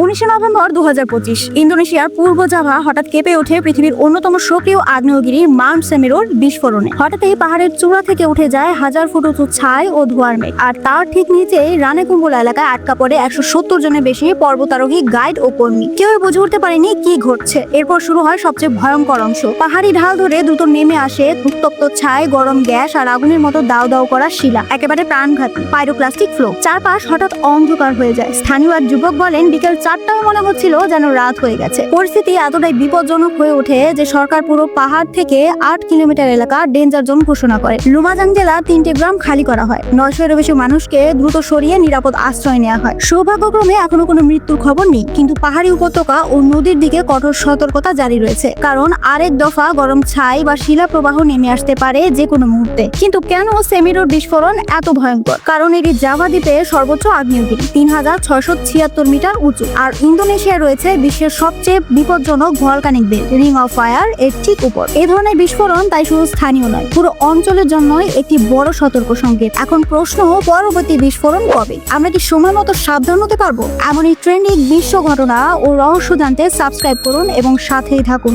উনিশে নভেম্বর দু হাজার পঁচিশ, ইন্দোনেশিয়ার পূর্ব জাভা হঠাৎ কেঁপে ওঠে পৃথিবীর অন্যতম সক্রিয় আগ্নেয়গিরি মাউন্ট সেমেরোর বিস্ফোরণে। হঠাৎই পাহাড়ের চূড়া থেকে উঠে যায় হাজার ফুট উঁচু ছাই ও ধোয়ার মেঘ। আর তার ঠিক নিচে রানে কুম্বলা এলাকায় আটকা পড়ে একশো সত্তর জনের বেশি পর্বতারোহী, গাইড ও কর্মী। কেউ বুঝে উঠতে পারেনি কি ঘটছে। এরপর শুরু হয় সবচেয়ে ভয়ঙ্কর অংশ। পাহাড়ি ঢাল ধরে দ্রুত নেমে আসে উত্তপ্ত ছাই, গরম গ্যাস আর আগুনের মতো দাও দাও করা শিলা। একেবারে প্রাণঘাতী পাইরোপ্লাস্টিক ফ্লো চারপাশ হঠাৎ অন্ধকার হয়ে যায়। স্থানীয় এক যুবক বলেন, বিকেল চারটায় মনে হচ্ছিল যেন রাত হয়ে গেছে। পরিস্থিতি এতটাই বিপজ্জনক হয়ে ওঠে যে সরকার পুরো পাহাড় থেকে আট কিলোমিটার এলাকা ডেঞ্জার জোন ঘোষণা করে। লুমাজাং জেলা তিনটে গ্রাম খালি করা হয়। নয়শোরও বেশি মানুষকে দ্রুত সরিয়ে নিরাপদ আশ্রয় নেওয়া হয়। সৌভাগ্যক্রমে এখনও কোনো মৃত্যুর খবর নেই, কিন্তু পাহাড়ি উপত্যকা ও নদীর দিকে কঠোর সতর্কতা জারি রয়েছে। কারণ আরেক দফা গরম ছাই বা শিলা প্রবাহ নেমে আসতে পারে যে কোনো মুহূর্তে। কিন্তু কেন সেমিরোর বিস্ফোরণ এত ভয়ঙ্কর? কারণ এটি জাভা দ্বীপে সর্বোচ্চ আগ্নেয়গিরি, তিন হাজার ছয়শো ছিয়াত্তর মিটার উঁচু। আর ইন্দোনেশিয়া রয়েছে বিশ্বের সবচেয়ে বিপজ্জনক volcanic belt ring of fire এর ঠিক উপর। এ ধরনের বিস্ফোরণ তাই শুধু স্থানীয় নয়, পুরো অঞ্চলের জন্যই একটি বড় সতর্ক সংকেত। এখন প্রশ্ন, পরবর্তী বিস্ফোরণ কবে? আমরা কি সময় মতো সাবধান হতে পারব? এমনই ট্রেন্ডিং বিশ্ব ঘটনা ও রহস্য জানতে সাবস্ক্রাইব করুন এবং সাথেই থাকুন।